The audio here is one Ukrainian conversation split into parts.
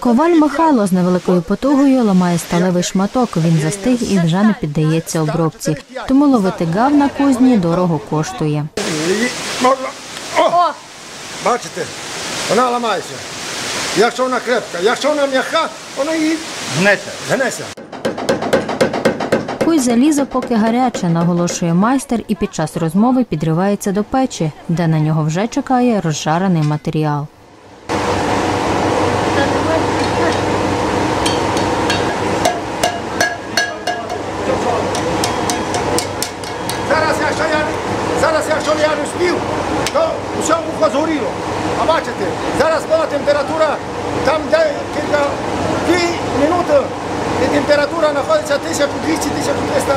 Коваль Михайло з невеликою потугою ламає сталевий шматок. Він застиг і вже не піддається обробці. Тому ловити гав на кузні дорого коштує. О! Бачите, вона ламається. Якщо вона крепка, якщо вона м'яка, вона її Гнеться. гнеться. Куй залізо поки гаряче, наголошує майстер, і під час розмови підривається до печі, де на нього вже чекає розжарений матеріал. Зараз, якщо я, не спів, то все вухо згоріло. А бачите, зараз була температура, там де кілька дві минути, і температура знаходиться 1200-1300.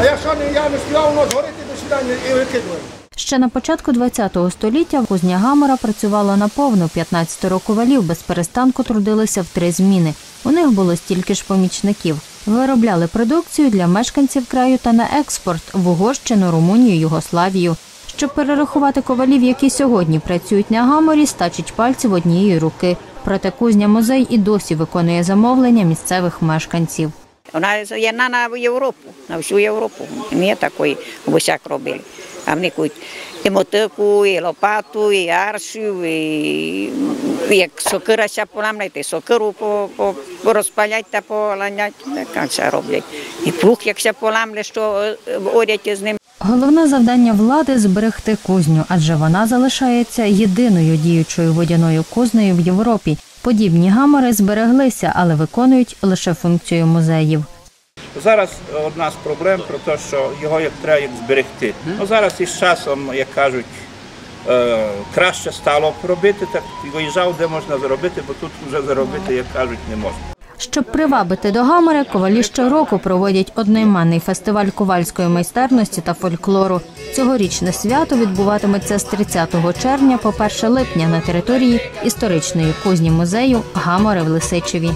А якщо не, я не співав, воно згорить і до свидання і викидуємо. Ще на початку ХХ століття кузня Гамора працювала наповну. 15 ковалів без перестанку трудилися в три зміни. У них було стільки ж помічників. Виробляли продукцію для мешканців краю та на експорт в Угорщину, Румунію, Югославію. Щоб перерахувати ковалів, які сьогодні працюють на гаморі, стачить пальців однієї руки. Проте кузня музей і досі виконує замовлення місцевих мешканців. Вона єдна на Європу, на всю Європу. Не такої гусяк робили. А вони куть і мотику, і лопату, і аршів, і як сокира поламляти, сокиру по, по, розпалять та поланять, так це роблять. І плуг, як ще поламлять, що орять з ним. Головне завдання влади зберегти кузню, адже вона залишається єдиною діючою водяною кузнею в Європі. Подібні гамори збереглися, але виконують лише функцію музеїв. Зараз одна з проблем про те, що його як треба як зберегти. Ну, зараз із часом, як кажуть, е, краще стало робити, так виїжджав, де можна заробити, бо тут вже заробити, як кажуть, не можна. Щоб привабити до гамора, ковалі щороку проводять одноіменний фестиваль ковальської майстерності та фольклору. Цьогорічне свято відбуватиметься з 30 червня по 1 липня на території історичної кузні музею Гамори в Лисичеві.